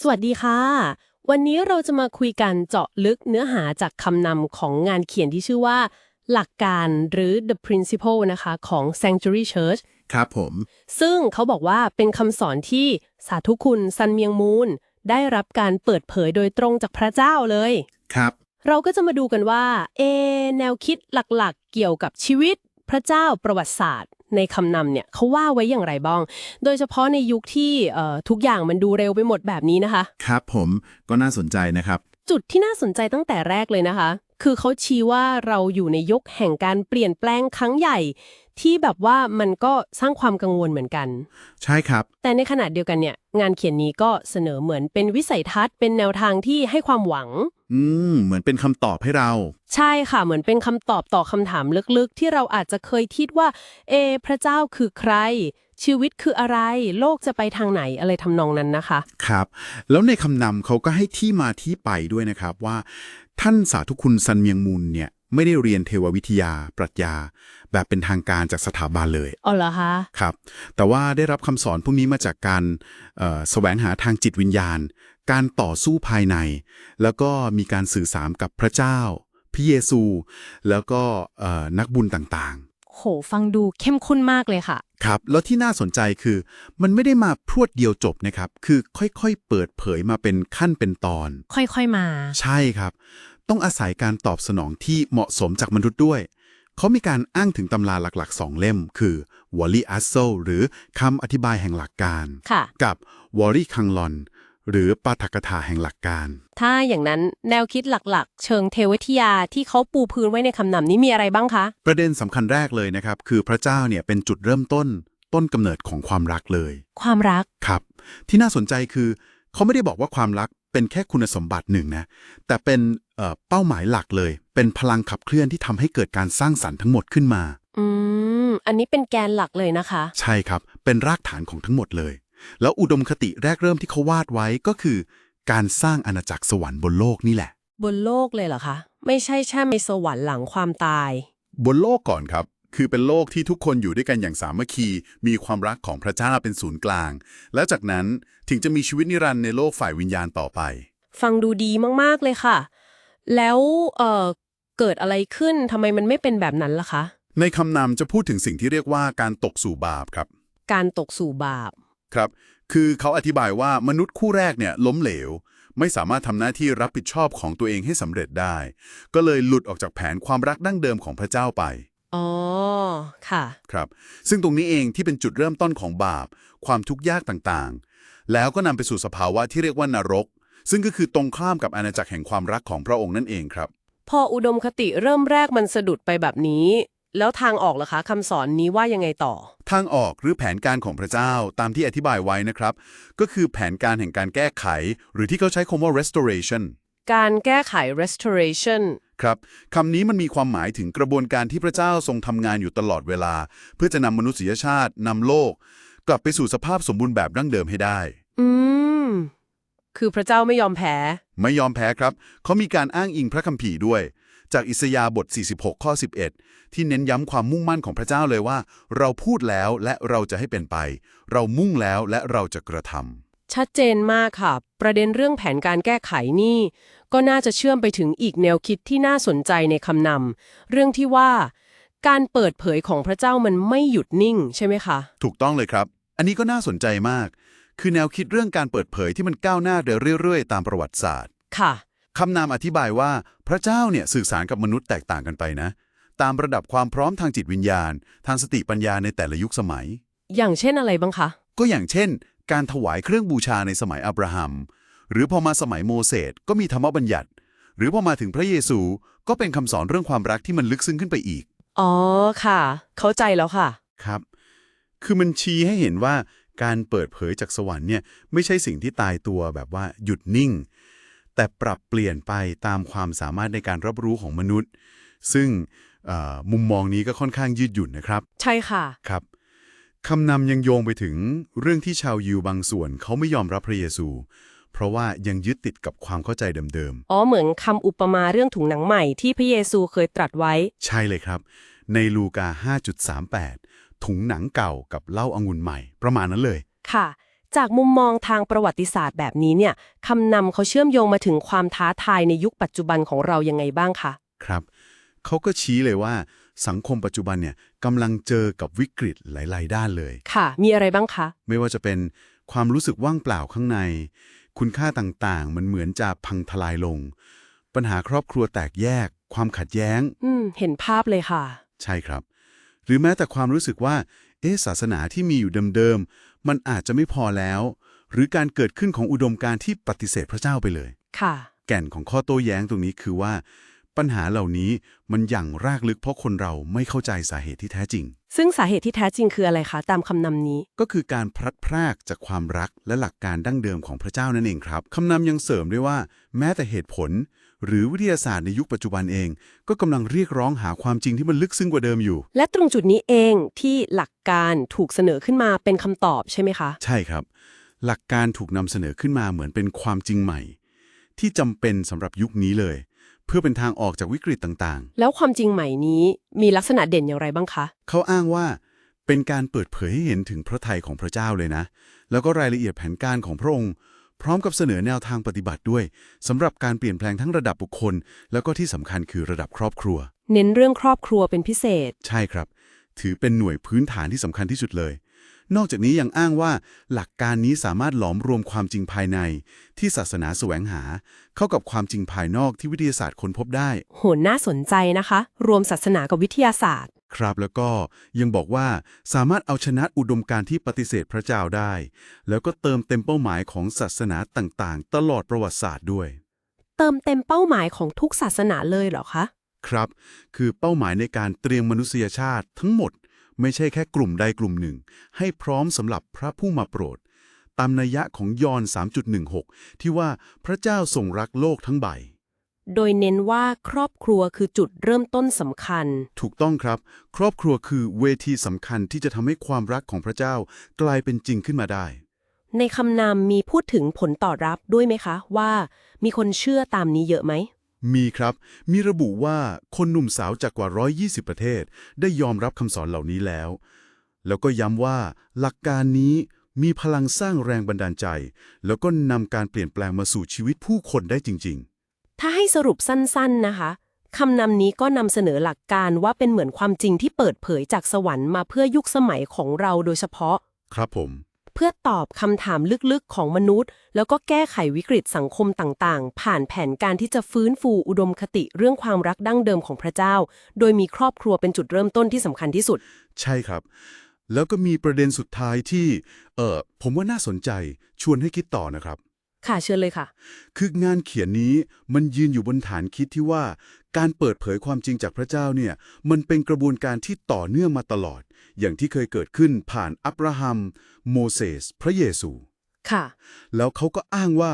สวัสดีค่ะ วันนี้เราจะมาคุยกันเจาะลึกเนื้อหาจากคำนำของงานเขียนที่ชื่อว่า หลักการหรือ the principle นะคะของ Sanctuary Church ครับผม ซึ่งเขาบอกว่าเป็นคำสอนที่สาธุคุณซันเมียงมูนได้รับการเปิดเผยโดยตรงจากพระเจ้าเลย ครับ เราก็จะมาดูกันว่า เอะแนวคิดหลักๆ เกี่ยวกับชีวิต พระเจ้าประวัติศาสตร์ ในคำนำเนี่ยเขาว่าไว้อย่างไรบ้าง โดยเฉพาะในยุคที่เอ่อทุกอย่างมันดูเร็วไปหมดแบบนี้นะคะ ครับผมก็น่าสนใจนะครับ จุดที่น่าสนใจตั้งแต่แรกเลยนะคะ คือเขาชี้ว่าเราอยู่ในยุคแห่งการเปลี่ยนแปลงครั้งใหญ่ ที่แบบว่ามันก็สร้างความกังวลเหมือนกัน ใช่ครับ แต่ในขณะเดียวกันเนี่ยงานเขียนนี้ก็เสนอเหมือนเป็นวิสัยทัศน์ เป็นแนวทางที่ให้ความหวัง อืม เหมือนเป็นคำตอบให้เรา ใช่ค่ะ เหมือนเป็นคำตอบต่อคำถามลึกๆ ที่เราอาจจะเคยคิดว่า เอะพระเจ้าคือใคร ชีวิตคืออะไร โลกจะไปทางไหนอะไรทำนองนั้นนะคะ ครับ แล้วในคำนำเขาก็ให้ที่มาที่ไปด้วยนะครับว่า ท่านสาธุคุณซันเมียงมูลเนี่ย ไม่ได้เรียนเทววิทยา ปรัชญา แบบเป็นทางการจากสถาบันเลยอ๋อเหรอคะครับ แต่ว่าได้รับคำสอนพวกนี้มาจากการเอ่อแสวงหาทางจิตวิญญาณ การต่อสู้ภายใน แล้วก็มีการสื่อสารกับพระเจ้า พระเยซู แล้วก็เอ่อนักบุญต่างๆ โห ฟังดูเข้มข้นมากเลยค่ะ ครับ แล้วที่น่าสนใจคือ มันไม่ได้มาพรวดเดียวจบนะครับ คือค่อยๆ เปิดเผยมาเป็นขั้นเป็นตอน ค่อยๆมา ใช่ครับ ต้องอาศัยการตอบสนองที่เหมาะสมจากมนุษย์ด้วย เขามีการอ้างถึงตำราหลักๆ2เล่ม คือ w a l l y a s s e l หรือคำอธิบายแห่งหลักการค่ะกับ w a r r y k a n g l o n หรือปาฐกถาแห่งหลักการ ถ้าอย่างนั้นแนวคิดหลักๆ เชิงเทววิทยาที่เขาปูพื้นไว้ในคำนำนี้มีอะไรบ้างคะ ประเด็นสำคัญแรกเลยนะครับ คือพระเจ้าเนี่ยเป็นจุดเริ่มต้น ต้นกำเนิดของความรักเลย ความรัก ครับ ที่น่าสนใจคือ เขาไม่ได้บอกว่าความรัก เป็นแค่คุณสมบัติหนึ่งนะ แต่เป็นเอ่อเป้าหมายหลักเลย เป็นพลังขับเคลื่อนที่ทำให้เกิดการสร้างสรรค์ทั้งหมดขึ้นมา อืม อันนี้เป็นแกนหลักเลยนะคะ ใช่ครับ เป็นรากฐานของทั้งหมดเลย แล้วอุดมคติแรกเริ่มที่เขาวาดไว้ก็คือ การสร้างอาณาจักรสวรรค์บนโลกนี่แหละ บนโลกเลยเหรอคะ ไม่ใช่แค่ในสวรรค์หลังความตาย บนโลกก่อนครับ คือเป็นโลกที่ทุกคนอยู่ด้วยกันอย่างสามัคคี มีความรักของพระเจ้าเป็นศูนย์กลาง แล้วจากนั้นถึงจะมีชีวิตนิรันดร์ในโลกฝ่ายวิญญาณต่อไป ฟังดูดีมากๆเลยค่ะ แล้วเอ่อเกิดอะไรขึ้นทำไมมันไม่เป็นแบบนั้นล่ะคะ ในคำนำจะพูดถึงสิ่งที่เรียกว่าการตกสู่บาปครับ การตกสู่บาป ครับ คือเขาอธิบายว่ามนุษย์คู่แรกเนี่ยล้มเหลว ไม่สามารถทำหน้าที่รับผิดชอบของตัวเองให้สำเร็จได้ ก็เลยหลุดออกจากแผนความรักดั้งเดิมของพระเจ้าไป อ๋อ ค่ะ ครับ ซึ่งตรงนี้เองที่เป็นจุดเริ่มต้นของบาป ความทุกข์ยากต่างๆ แล้วก็นำไปสู่สภาวะที่เรียกว่านรก ซึ่งก็คือตรงข้ามกับอาณาจักรแห่งความรักของพระองค์นั่นเองครับ พออุดมคติเริ่มแรกมันสะดุดไปแบบนี้ แล้วทางออกล่ะคะคำสอนนี้ว่ายังไงต่อ ทางออกหรือแผนการของพระเจ้าตามที่อธิบายไว้นะครับ ก็คือแผนการแห่งการแก้ไข หรือที่เขาใช้คำว่า restoration การแก้ไข restoration ครับคำนี้มันมีความหมายถึงกระบวนการที่พระเจ้าทรงทำงานอยู่ตลอดเวลา เพื่อจะนำมนุษยชาตินำโลก กลับไปสู่สภาพสมบูรณ์แบบดั้งเดิมให้ได้ อืม คือพระเจ้าไม่ยอมแพ้ ไม่ยอมแพ้ครับ เขามีการอ้างอิงพระคัมภีร์ด้วย จากอิสยาห์บท 46 ข้อ 11 ที่เน้นย้ำความมุ่งมั่นของพระเจ้าเลยว่า เราพูดแล้วและเราจะให้เป็นไป เรามุ่งแล้วและเราจะกระทำ ชัดเจนมากค่ะ ประเด็นเรื่องแผนการแก้ไขนี่ ก็น่าจะเชื่อมไปถึงอีกแนวคิดที่น่าสนใจในคำนำเรื่องที่ว่า การเปิดเผยของพระเจ้ามันไม่หยุดนิ่งใช่ไหมคะ ถูกต้องเลยครับ อันนี้ก็น่าสนใจมาก คือแนวคิดเรื่องการเปิดเผยที่มันก้าวหน้าเรื่อยๆ ตามประวัติศาสตร์ ค่ะคำนามอธิบายว่าพระเจ้าเนี่ยสื่อสารกับมนุษย์แตกต่างกันไปนะ ตามระดับความพร้อมทางจิตวิญญาณ ทางสติปัญญาในแต่ละยุคสมัย อย่างเช่นอะไรบ้างคะ ก็อย่างเช่น การถวายเครื่องบูชาในสมัยอับราฮัม หรือพอมาสมัยโมเสสก็มีธรรมบัญญัติ หรือพอมาถึงพระเยซูก็เป็นคำสอนเรื่องความรักที่มันลึกซึ้งขึ้นไปอีก อ๋อค่ะ เข้าใจแล้วค่ะ ครับ คือมันชี้ให้เห็นว่าการเปิดเผยจากสวรรค์เนี่ยไม่ใช่สิ่งที่ตายตัวแบบว่าหยุดนิ่ง แต่ปรับเปลี่ยนไปตามความสามารถในการรับรู้ของมนุษย์ ซึ่งเอ่อมุมมองนี้ก็ค่อนข้างยืดหยุ่นนะครับ ใช่ค่ะ ครับ คำนำยังโยงไปถึงเรื่องที่ชาวยิวบางส่วนเขาไม่ยอมรับพระเยซู เพราะว่ายังยึดติดกับความเข้าใจเดิมอ๋อเหมือนคำอุปมาเรื่องถุงหนังใหม่ที่พระเยซูเคยตรัสไว้ ๆ ใช่เลยครับ ในลูกา 5.38 ถุงหนังเก่ากับเหล้าอางุ่นใหม่ ประมาณนั้นเลย ค่ะ จากมุมมองทางประวัติศาสตร์แบบนี้เนี่ยคำนำเขาเชื่อมโยงมาถึงความท้าทายในยุคปัจจุบันของเรายังไงบ้างคะ ครับ เขาก็ชี้เลยว่า สังคมปัจจุบันเนี่ยกำลังเจอกับวิกฤตหลาย ๆ ด้านเลย ค่ะ มีอะไรบ้างคะ ไม่ว่าจะเป็นความรู้สึกว่างเปล่าข้างใน คุณค่าต่างๆ มันเหมือนจะพังทลายลง ปัญหาครอบครัวแตกแยก ความขัดแย้ง อืม เห็นภาพเลยค่ะ ใช่ครับ หรือแม้แต่ความรู้สึกว่า เอ๊ะศาสนาที่มีอยู่เดิมๆมันอาจจะไม่พอแล้ว หรือการเกิดขึ้นของอุดมการณ์ที่ปฏิเสธพระเจ้าไปเลย ค่ะ แก่นของข้อโต้แย้งตรงนี้คือว่า ปัญหาเหล่านี้มันอย่างรากลึกเพราะคนเราไม่เข้าใจสาเหตุที่แท้จริง ซึ่งสาเหตุที่แท้จริงคืออะไรคะ ตามคำนำนี้ ก็คือการพลัดพรากจากความรักและหลักการดั้งเดิมของพระเจ้านั่นเองครับคำนำยังเสริมด้วยว่า แม้แต่เหตุผล หรือวิทยาศาสตร์ในยุคปัจจุบันเอง ก็กำลังเรียกร้องหาความจริงที่มันลึกซึ้งกว่าเดิมอยู่ และตรงจุดนี้เองที่หลักการถูกเสนอขึ้นมาเป็นคำตอบใช่ไหมคะ ใช่ครับ หลักการถูกนำเสนอขึ้นมาเหมือนเป็นความจริงใหม่ ที่จำเป็นสำหรับยุคนี้เลย เพื่อเป็นทางออกจากวิกฤตต่างแล้วความจริงใหม่นี้มีลักษณะเด่นอย่างไรบ้างคะ ๆ เขาอ้างว่าเป็นการเปิดเผยให้เห็นถึงพระทัยของพระเจ้าเลยนะ แล้วก็รายละเอียดแผนการของพระองค์ พร้อมกับเสนอแนวทางปฏิบัติด้วยสำหรับการเปลี่ยนแปลงทั้งระดับบุคคล แล้วก็ที่สำคัญคือระดับครอบครัว เน้นเรื่องครอบครัวเป็นพิเศษ ใช่ครับ ถือเป็นหน่วยพื้นฐานที่สำคัญที่สุดเลย นอกจากนี้ยังอ้างว่าหลักการนี้สามารถหลอมรวมความจริงภายใน ที่ศาสนาแสวงหา เข้ากับความจริงภายนอกที่วิทยาศาสตร์ค้นพบได้ โหน่าสนใจนะคะ รวมศาสนากับวิทยาศาสตร์ ครับแล้วก็ยังบอกว่าสามารถเอาชนะอุดมการณ์ที่ปฏิเสธพระเจ้าได้ แล้วก็เติมเต็มเป้าหมายของศาสนาต่างๆ ตลอดประวัติศาสตร์ด้วย เติมเต็มเป้าหมายของทุกศาสนาเลยเหรอคะ ครับ คือเป้าหมายในการเตรียมมนุษยชาติทั้งหมด ไม่ใช่แค่กลุ่มใดกลุ่มหนึ่ง ให้พร้อมสำหรับพระผู้มาโปรด ตามนัยยะของยอห์น3.16 ที่ว่าพระเจ้าทรงรักโลกทั้งใบ โดยเน้นว่าครอบครัวคือจุดเริ่มต้นสำคัญ ถูกต้องครับ ครอบครัวคือเวทีสำคัญที่จะทำให้ความรักของพระเจ้ากลายเป็นจริงขึ้นมาได้ ในคำนำมีพูดถึงผลตอบรับด้วยไหมคะ ว่ามีคนเชื่อตามนี้เยอะไหม มีครับ มีระบุว่าคนหนุ่มสาวจากกว่า 120 ประเทศ ได้ยอมรับคำสอนเหล่านี้แล้ว แล้วก็ย้ำว่าหลักการนี้มีพลังสร้างแรงบันดาลใจ แล้วก็นำการเปลี่ยนแปลงมาสู่ชีวิตผู้คนได้จริงถ้าให้สรุปสั้น ๆ นะคะคำนำนี้ก็นำเสนอหลักการว่าเป็นเหมือนความจริงที่เปิดเผยจากสวรรค์มาเพื่อยุคสมัยของเราโดยเฉพาะๆครับผม เพื่อตอบคำถามลึกๆของมนุษย์ แล้วก็แก้ไขวิกฤตสังคมต่างๆ ผ่านแผนการที่จะฟื้นฟูอุดมคติเรื่องความรักดั้งเดิมของพระเจ้า โดยมีครอบครัวเป็นจุดเริ่มต้นที่สำคัญที่สุด ใช่ครับ แล้วก็มีประเด็นสุดท้ายที่เออผมว่าน่าสนใจชวนให้คิดต่อนะครับ ค่ะเชิญเลยค่ะ คืองานเขียนนี้มันยืนอยู่บนฐานคิดที่ว่า การเปิดเผยความจริงจากพระเจ้าเนี่ยมันเป็นกระบวนการที่ต่อเนื่องมาตลอด อย่างที่เคยเกิดขึ้นผ่านอับราฮัม โมเสส พระเยซู ค่ะ แล้วเขาก็อ้างว่า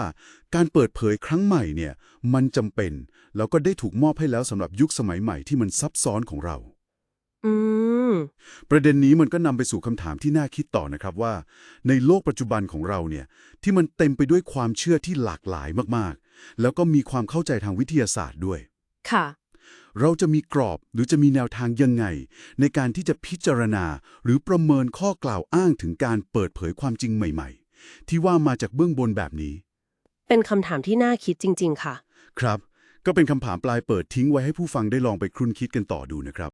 การเปิดเผยครั้งใหม่เนี่ยมันจำเป็น แล้วก็ได้ถูกมอบให้แล้วสำหรับยุคสมัยใหม่ที่มันซับซ้อนของเราอืมประเด็นนี้มันก็นำไปสู่คำถามที่น่าคิดต่อนะครับว่า ในโลกปัจจุบันของเราเนี่ยที่มันเต็มไปด้วยความเชื่อที่หลากหลายมากๆ แล้วก็มีความเข้าใจทางวิทยาศาสตร์ด้วย ค่ะ เราจะมีกรอบหรือจะมีแนวทางยังไง ในการที่จะพิจารณา หรือประเมินข้อกล่าวอ้างถึงการเปิดเผยความจริงใหม่ ๆ ที่ว่ามาจากเบื้องบนแบบนี้ เป็นคำถามที่น่าคิดจริง ๆ ค่ะ ครับ ก็เป็นคำถามปลายเปิดทิ้งไว้ให้ผู้ฟังได้ลองไปครุ่นคิดกันต่อดูนะครับ